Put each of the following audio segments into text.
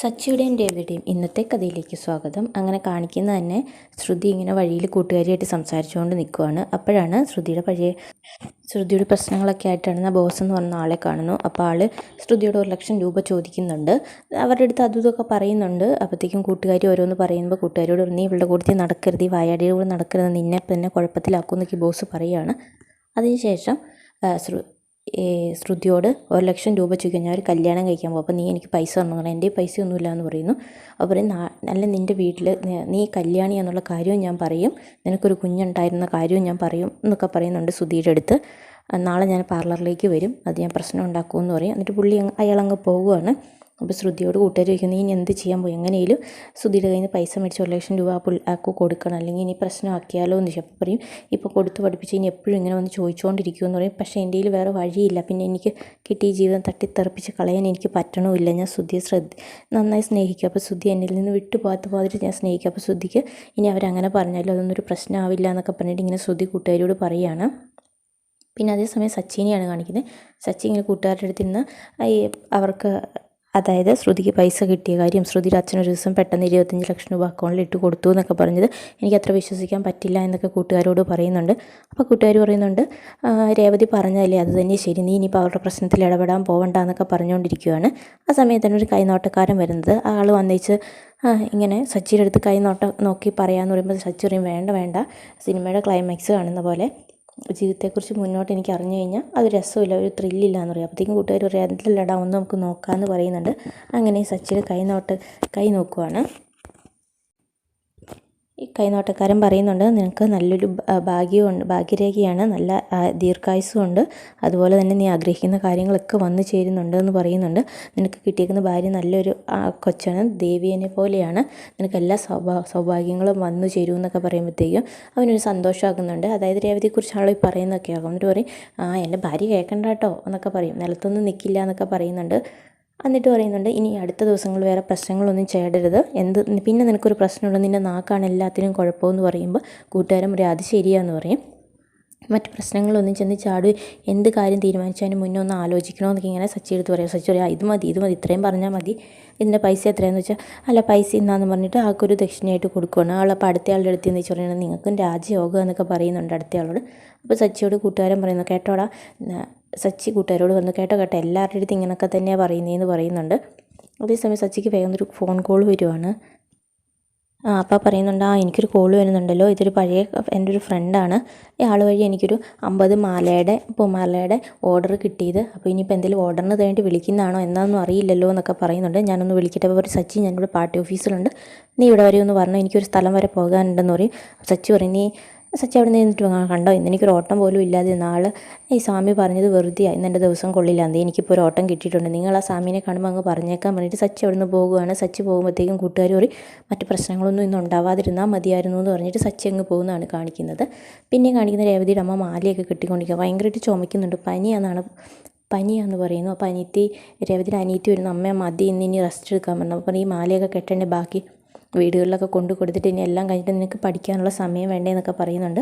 സച്ചിയുടെയും രവിയുടെയും ഇന്നത്തെ കഥയിലേക്ക് സ്വാഗതം. അങ്ങനെ കാണിക്കുന്ന തന്നെ ശ്രുതി ഇങ്ങനെ വഴിയിൽ കൂട്ടുകാരിയായിട്ട് സംസാരിച്ചുകൊണ്ട് നിൽക്കുവാണ് അപ്പോഴാണ് ശ്രുതിയുടെ പഴയ ശ്രുതിയുടെ പ്രശ്നങ്ങളൊക്കെ ആയിട്ടാണ് ആ ബോസ് എന്ന് പറഞ്ഞ ആളെ കാണുന്നു. അപ്പോൾ ആൾ ശ്രുതിയോട് ഒരു ലക്ഷം രൂപ ചോദിക്കുന്നുണ്ട്. അവരുടെ അടുത്ത് അതും ഇതൊക്കെ പറയുന്നുണ്ട്. അപ്പോഴത്തേക്കും കൂട്ടുകാരി ഓരോന്ന് പറയുമ്പോൾ കൂട്ടുകാരോട് നീ ഇവളുടെ കൂട്ടത്തിൽ നടക്കരുത്. ഈ വായാടിയുടെ കൂടെ നടക്കരുത്. നിന്നെ തന്നെ കുഴപ്പത്തിലാക്കും എന്നൊക്കെ ബോസ് പറയുകയാണ് അതിനുശേഷം ശ്രുതിയോട് ഒരു ലക്ഷം രൂപ ചോദിക്കാൻ ഞാൻ ഒരു കല്യാണം കഴിക്കാൻ പോകും അപ്പോൾ നീ എനിക്ക് പൈസ തരണം എന്റെ പൈസ ഒന്നുമില്ല എന്ന് പറയുന്നു. അപ്പോൾ പറയും അല്ല നിന്റെ വീട്ടിൽ നീ കല്യാണി എന്നുള്ള കാര്യവും ഞാൻ പറയും. നിനക്കൊരു കുഞ്ഞുണ്ടായിരുന്ന കാര്യവും ഞാൻ പറയും എന്നൊക്കെ പറയുന്നുണ്ട് സുധിയുടെ അടുത്ത്. നാളെ ഞാൻ പാർലറിലേക്ക് വരും. അത് ഞാൻ പ്രശ്നം ഉണ്ടാക്കുമെന്ന് പറയും. എന്നിട്ട് പുള്ളി അയാളങ്ങ് പോവുകയാണ്. അപ്പോൾ ശ്രുതിയോട് കൂട്ടുകാർ ചോദിക്കുന്നു ഇനി എന്ത് ചെയ്യാൻ പോയി? എങ്ങനെയും ശ്രുതിയുടെ കയ്യിൽ നിന്ന് പൈസ മേടിച്ച് ഒരു ലക്ഷം രൂപ ആക്കു കൊടുക്കണം. അല്ലെങ്കിൽ ഇനി പ്രശ്നമാക്കിയാലോ എന്ന് ചോദിച്ചു. അപ്പോൾ പറയും ഇപ്പോൾ കൊടുത്ത് പഠിപ്പിച്ച് ഇനി എപ്പോഴും ഇങ്ങനെ വന്ന് ചോദിച്ചുകൊണ്ടിരിക്കുമെന്ന് പറയും. പക്ഷേ എന്റെ കയ്യിൽ വേറെ വഴിയില്ല. പിന്നെ എനിക്ക് കിട്ടിയ ജീവിതം തട്ടിത്തെറിപ്പിച്ച് കളയാൻ എനിക്ക് പറ്റണമില്ല. ഞാൻ ശ്രുതിയെ ശ്രദ്ധ നന്നായി സ്നേഹിക്കും. അപ്പോൾ ശ്രുതി എന്നിൽ നിന്ന് വിട്ടുപോകാത്ത പോകാത്ത പോകാതിട്ട് ഞാൻ സ്നേഹിക്കും. അപ്പോൾ ശ്രുതിക്ക് ഇനി അവരങ്ങനെ പറഞ്ഞാലും അതൊന്നും ഒരു പ്രശ്നമാവില്ല എന്നൊക്കെ പറഞ്ഞിട്ട് ഇങ്ങനെ ശ്രുതി കൂട്ടുകാരോട് പറയുകയാണ്. പിന്നെ അതേസമയം സച്ചിനെയാണ് കാണിക്കുന്നത്. സച്ചി ഇങ്ങനെ കൂട്ടുകാരുടെ അടുത്ത് നിന്ന് അവർക്ക് അതായത് ശ്രുതിക്ക് പൈസ കിട്ടിയ കാര്യം ശ്രുതിയുടെ അച്ഛനൊരു ദിവസം പെട്ടെന്ന് ഇരുപത്തഞ്ച് ലക്ഷം രൂപ അക്കൗണ്ടിൽ ഇട്ട് കൊടുത്തു എന്നൊക്കെ പറഞ്ഞത് എനിക്ക് അത്ര വിശ്വസിക്കാൻ പറ്റില്ല എന്നൊക്കെ കൂട്ടുകാരോട് പറയുന്നുണ്ട്. അപ്പോൾ കൂട്ടുകാർ പറയുന്നുണ്ട് രേവതി പറഞ്ഞതല്ലേ അത് തന്നെ ശരി നീ ഇനിയിപ്പോൾ അവരുടെ പ്രശ്നത്തിൽ ഇടപെടാൻ പോവണ്ട എന്നൊക്കെ പറഞ്ഞുകൊണ്ടിരിക്കുകയാണ് ആ സമയത്താണ് ഒരു കൈനോട്ടക്കാരൻ വരുന്നത്. ആൾ വന്നേച്ച് ഇങ്ങനെ സച്ചിയുടെ അടുത്ത് കൈ നോട്ട നോക്കി പറയാമെന്ന് പറയുമ്പോൾ സച്ചി പറയും വേണ്ട വേണ്ട സിനിമയുടെ ക്ലൈമാക്സ് കാണുന്ന പോലെ ജീവിതത്തെക്കുറിച്ച് മുന്നോട്ട് എനിക്ക് അറിഞ്ഞു കഴിഞ്ഞാൽ അത് രസമില്ല ഒരു ത്രില്ലില്ല എന്ന് പറയും. അപ്പോഴത്തേക്കും കൂട്ടുകാർ പറയും എന്തല്ലടാ ഒന്ന് നമുക്ക് നോക്കാമെന്ന് പറയുന്നുണ്ട്. അങ്ങനെ സച്ചിൻ കൈ നോട്ട് കൈ നോക്കുവാണ്. ഈ കൈനോട്ടക്കാരൻ പറയുന്നുണ്ട് നിനക്ക് നല്ലൊരു ഭാഗ്യമുണ്ട് ഭാഗ്യരേഖയാണ് നല്ല ഉണ്ട് അതുപോലെ തന്നെ നീ ആഗ്രഹിക്കുന്ന കാര്യങ്ങളൊക്കെ വന്നു ചേരുന്നുണ്ട് എന്ന് പറയുന്നുണ്ട്. നിനക്ക് കിട്ടിയേക്കുന്ന ഭാര്യ നല്ലൊരു കൊച്ചാണ് ദേവിയനെ പോലെയാണ്. നിനക്ക് എല്ലാ സൗഭാ സൗഭാഗ്യങ്ങളും വന്നു ചേരും എന്നൊക്കെ പറയുമ്പോഴത്തേക്കും അവനൊരു സന്തോഷമാക്കുന്നുണ്ട് അതായത് രേവതിയെക്കുറിച്ചാണല്ലോ ഈ പറയുന്നതൊക്കെ. ആകും എന്നിട്ട് പറയും ആ എന്റെ ഭാര്യ കേൾക്കണ്ട കേട്ടോ എന്നൊക്കെ പറയും. നിലത്തൊന്നും നിൽക്കില്ല എന്നൊക്കെ പറയുന്നുണ്ട്. എന്നിട്ട് പറയുന്നുണ്ട് ഇനി അടുത്ത ദിവസങ്ങൾ വേറെ പ്രശ്നങ്ങളൊന്നും ചേടരുത്. എന്ത് പിന്നെ നിനക്കൊരു പ്രശ്നമുള്ള നിന്റെ നാക്കാണ് എല്ലാത്തിനും കുഴപ്പമെന്ന് പറയുമ്പോൾ കൂട്ടുകാരൻ പറയും അത് ശരിയാന്ന് പറയും. മറ്റ് പ്രശ്നങ്ങളൊന്നും ചെന്ന് ചാടി എന്ത് കാര്യം തീരുമാനിച്ചതിന് മുന്നേ ഒന്ന് ആലോചിക്കണമെന്നൊക്കെ ഇങ്ങനെ സച്ചി എടുത്ത് പറയാം. സച്ചി പറയാം ഇത് മതി ഇത് മതി ഇത്രയും പറഞ്ഞാൽ മതി. ഇതിന്റെ പൈസ എത്രയാണെന്ന് വെച്ചാൽ അല്ല പൈസ ഇന്നാന്ന് പറഞ്ഞിട്ട് ആൾക്കൊരു ദക്ഷിണയായിട്ട് കൊടുക്കുകയാണ് അടുത്ത ആളുടെ അടുത്ത് എന്ന് വെച്ച് നിങ്ങൾക്കും രാജയോഗം എന്നൊക്കെ പറയുന്നുണ്ട് അടുത്ത ആളോട് അപ്പോൾ സച്ചിയോട് കൂട്ടുകാരൻ പറയുന്നു കേട്ടോടാ സച്ചി കൂട്ടുകാരോട് പറഞ്ഞു കേട്ടോ കേട്ടോ എല്ലാവരുടെ അടുത്ത് ഇങ്ങനെയൊക്കെ തന്നെയാണ് പറയുന്നതെന്ന് പറയുന്നുണ്ട്. അതേസമയം സച്ചിക്ക് വേഗം ഒരു ഫോൺ കോൾ വരുവാണ്. ആ അപ്പോൾ പറയുന്നുണ്ട് ആ എനിക്കൊരു കോൾ വരുന്നുണ്ടല്ലോ. ഇതൊരു പഴയ എന്റെ ഒരു ഫ്രണ്ടാണ് ആൾ വഴി എനിക്കൊരു അമ്പത് മാലയുടെ പൂമാലയുടെ ഓർഡർ കിട്ടിയത്. അപ്പോൾ ഇനിയിപ്പോൾ എന്തെങ്കിലും ഓർഡറിന് വേണ്ടി വിളിക്കുന്നതാണോ എന്താണെന്നും അറിയില്ലല്ലോ എന്നൊക്കെ പറയുന്നുണ്ട്. ഞാനൊന്ന് വിളിക്കട്ടെ. അപ്പോൾ ഒരു സച്ചി ഞാനിവിടെ പാർട്ടി ഓഫീസിലുണ്ട്. നീ ഇവിടെ വരെ ഒന്ന് പറഞ്ഞു എനിക്കൊരു സ്ഥലം വരെ പോകാനുണ്ടെന്ന് പറയും. സച്ചി പറയും നീ സച്ചി അവിടെ നിന്നിട്ട് കണ്ടോ ഇന്ന് എനിക്കൊരു ഓട്ടം പോലും ഇല്ലാതെ നാൾ ഈ സ്വാമി പറഞ്ഞത് വെറുതെ ഇന്ന് എന്റെ ദിവസം കൊള്ളില്ല എന്തേ എനിക്കിപ്പോൾ ഒരു ഓട്ടം കിട്ടിയിട്ടുണ്ട്. നിങ്ങൾ ആ സ്വാമിനെ കാണുമ്പോൾ അങ്ങ് പറഞ്ഞേക്കാൻ വേണ്ടിയിട്ട് സച്ചി അവിടെ നിന്ന് പോകുകയാണ് സച്ചി പോകുമ്പോഴത്തേക്കും കൂട്ടുകാർ പറയും മറ്റ് പ്രശ്നങ്ങളൊന്നും ഇന്ന് ഉണ്ടാവാതിരുന്നാൽ മതിയായിരുന്നു എന്ന് പറഞ്ഞിട്ട് സച്ചി അങ്ങ് പോകുന്നതാണ് കാണിക്കുന്നത്. പിന്നെ കാണിക്കുന്ന രേവതിയുടെ അമ്മ മാലയൊക്കെ കെട്ടിക്കൊണ്ടിരിക്കുക ഭയങ്കരമായിട്ട് ചുമക്കുന്നുണ്ട് പനിയാണെന്നാണ് പനിയാന്ന് പറയുന്നു. അപ്പോൾ അനിയത്തി രേവതിയുടെ അനിയത്തി വരുന്നു അമ്മ മതി ഇന്ന് ഇനി റെസ്റ്റ് എടുക്കാൻ പറഞ്ഞു. അപ്പോൾ ഈ മാലയൊക്കെ കെട്ടേണ്ട ബാക്കി വീടുകളിലൊക്കെ കൊണ്ടു കൊടുത്തിട്ട് ഇനി എല്ലാം കഴിഞ്ഞിട്ട് നിനക്ക് പഠിക്കാനുള്ള സമയം വേണ്ടേ എന്നൊക്കെ പറയുന്നുണ്ട്.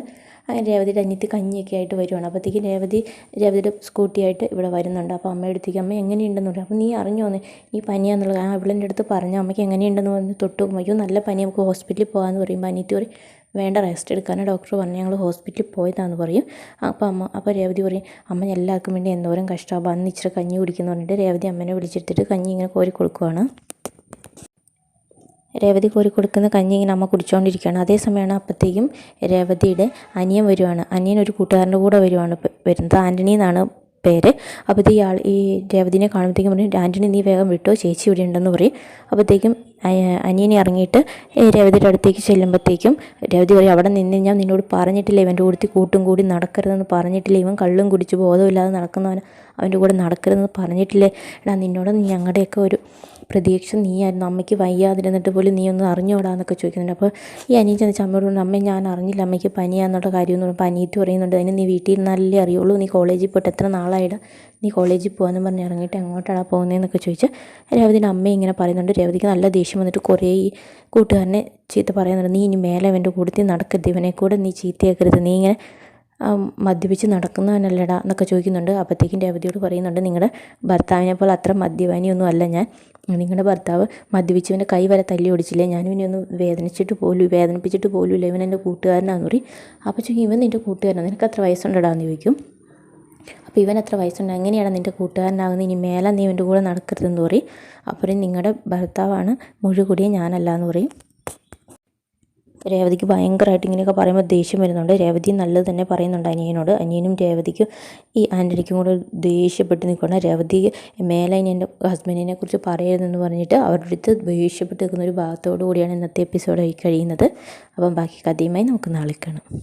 അങ്ങനെ രേവതിയുടെ അനിയത്തി കഞ്ഞിയൊക്കെ ആയിട്ട് വരുവാണ്. അപ്പോഴത്തേക്കും രേവതി രേവതിയുടെ സ്കൂട്ടിയായിട്ട് ഇവിടെ വരുന്നുണ്ട്. അപ്പോൾ അമ്മയുടെ അടുത്തേക്ക് അമ്മ എങ്ങനെയുണ്ടെന്ന് പറയും. അപ്പോൾ നീ അറിഞ്ഞോന്ന്. നീ പനിയാന്നുള്ളത് ആ ഇവളെന്റെ അടുത്ത് പറഞ്ഞു അമ്മയ്ക്ക് എങ്ങനെയുണ്ടെന്ന് പറഞ്ഞ് തൊട്ട് അയ്യോ നല്ല പനി നമുക്ക് ഹോസ്പിറ്റലിൽ പോകാമെന്ന് പറയുമ്പോൾ അനിയത്തി പറയും വേണ്ട റെസ്റ്റ് എടുക്കാനാണ് ഡോക്ടർ പറഞ്ഞു. ഞങ്ങൾ ഹോസ്പിറ്റലിൽ പോയതാന്ന് പറയും. അപ്പോൾ അമ്മ അപ്പോൾ രേവതി പറയും അമ്മ എല്ലാവർക്കും വേണ്ടി എന്തോരം കഷ്ടമാണ് അന്ന് ഇച്ചിരി കഞ്ഞി കുടിക്കുന്നു പറഞ്ഞിട്ട് രേവതി അമ്മനെ വിളിച്ചെടുത്തിട്ട് കഞ്ഞി ഇങ്ങനെ കോരി കൊടുക്കുവാണ്. രേവതി കോരി കൊടുക്കുന്ന കഞ്ഞി ഇങ്ങനെ അമ്മ കുടിച്ചുകൊണ്ടിരിക്കുകയാണ് അതേ സമയമാണ് അപ്പോഴത്തേക്കും രേവതിയുടെ അനിയൻ വരുവാണ്. അനിയൻ ഒരു കൂട്ടുകാരന്റെ കൂടെ വരുവാണ്. വരുന്നത് ആന്റണി എന്നാണ് പേര്. അപ്പോഴത്തേക്ക് ഇയാൾ ഈ രേവതിനെ കാണുമ്പോഴത്തേക്കും പറയും ആന്റണി നീ വേഗം വിട്ടോ ചേച്ചി ഇവിടെ ഉണ്ടെന്ന് പറയും. അപ്പോഴത്തേക്കും അനിയനെ ഇറങ്ങിയിട്ട് രേവതിയുടെ അടുത്തേക്ക് ചെല്ലുമ്പോഴത്തേക്കും രേവതി പറയും അവിടെ നിന്ന് ഞാൻ നിന്നോട് പറഞ്ഞിട്ടില്ല ഇവന്റെ കൂടുത്തി കൂട്ടും കൂടി നടക്കരുതെന്ന് പറഞ്ഞിട്ടില്ല. ഇവൻ കള്ളും കുടിച്ച് ബോധമില്ലാതെ നടക്കുന്നവൻ അവന്റെ കൂടെ നടക്കരുതെന്ന് പറഞ്ഞിട്ടില്ലേ. എടാ നിന്നോട് ഞങ്ങളുടെയൊക്കെ ഒരു പ്രതീക്ഷ നീയായിരുന്നു. അമ്മയ്ക്ക് വയ്യാതിരുന്നിട്ട് പോലും നീ ഒന്ന് അറിഞ്ഞോടാന്നൊക്കെ ചോദിക്കുന്നുണ്ട്. അപ്പോൾ ഈ അനിയൻ ചെന്നിച്ച് അമ്മയോട് അമ്മ ഞാൻ അറിഞ്ഞില്ല. അമ്മയ്ക്ക് പനിയാന്നുള്ള കാര്യം എന്ന് പറയുമ്പോൾ അനിയത്തി പറയുന്നുണ്ട്. അതിന് നീ വീട്ടിൽ ഇരുന്നാലല്ലേ അറിയുള്ളൂ. നീ കോളേജിൽ പോയിട്ട് എത്ര നാളായിട്ട് നീ കോളേജിൽ പോകാമെന്ന് പറഞ്ഞ് ഇറങ്ങിയിട്ട് എങ്ങോട്ടാണ് പോകുന്നതെന്നൊക്കെ ചോദിച്ച് രേവതിന്റെ അമ്മ ഇങ്ങനെ പറയുന്നുണ്ട്. രേവതിക്ക് നല്ല ദേഷ്യം വന്നിട്ട് കുറേ ഈ കൂട്ടുകാരനെ ചീത്ത പറയുന്നുണ്ട്. നീ ഇനി മേലെ അവന്റെ കൂടുതൽ നടക്കരുത് ഇവനെ കൂടെ നീ ചീത്തയാക്കരുത്. നീ ഇങ്ങനെ മദ്യപിച്ച് നടക്കുന്നവനല്ലടാ എന്നൊക്കെ ചോദിക്കുന്നുണ്ട്. അപ്പോഴത്തേക്കും രേവതിയോട് പറയുന്നുണ്ട് നിങ്ങളുടെ ഭർത്താവിനെ പോലെ അത്ര മദ്യപാനിയൊന്നും അല്ല ഞാൻ. നിങ്ങളുടെ ഭർത്താവ് മദ്യപിച്ചവന്റെ കൈ വരെ തല്ലി ഓടിച്ചില്ലേ? ഞാനും ഇനി ഒന്ന് വേദനിച്ചിട്ട് പോലും വേദനിപ്പിച്ചിട്ട് പോലും ഇല്ല ഇവൻ എന്റെ കൂട്ടുകാരനാന്ന് പറയും. അപ്പോൾ ചോദിക്കും ഇവൻ നിന്റെ കൂട്ടുകാരനാണ് നിനക്ക് അത്ര വയസ്സുണ്ടടാ എന്ന് ചോദിക്കും. അപ്പോൾ ഇവൻ എത്ര വയസ്സുണ്ട്. എങ്ങനെയാണ് നിന്റെ കൂട്ടുകാരനാകുന്നത് ഇനി മേലെ നീ ഇവന്റെ കൂടെ നടക്കരുതെന്ന് പറയും. അപ്പോൾ നിങ്ങളുടെ ഭർത്താവാണ് മുഴുകുടിയെ ഞാനല്ല എന്ന് പറയും. രേവതിക്ക് ഭയങ്കരമായിട്ട് ഇങ്ങനെയൊക്കെ പറയുമ്പോൾ ദേഷ്യം വരുന്നുണ്ട്. രേവതി നല്ലത് തന്നെ പറയുന്നുണ്ട് അനിയനോട്. അനിയനും രേവതിക്ക് ഈ ആന്റണിക്കും കൂടെ ദേഷ്യപ്പെട്ട് നിൽക്കുകയാണ്. രേവതി മേലെ ഇനി എന്റെ ഹസ്ബൻഡിനെ കുറിച്ച് പറയരുതെന്ന് പറഞ്ഞിട്ട് അവരുടെ അടുത്ത് ദേഷ്യപ്പെട്ട് നിൽക്കുന്ന ഒരു ഭാഗത്തോടു കൂടിയാണ് ഇന്നത്തെ എപ്പിസോഡ് കഴിയുന്നത്. അപ്പം ബാക്കി കഥയുമായി നമുക്ക് നാളെ കാണാം.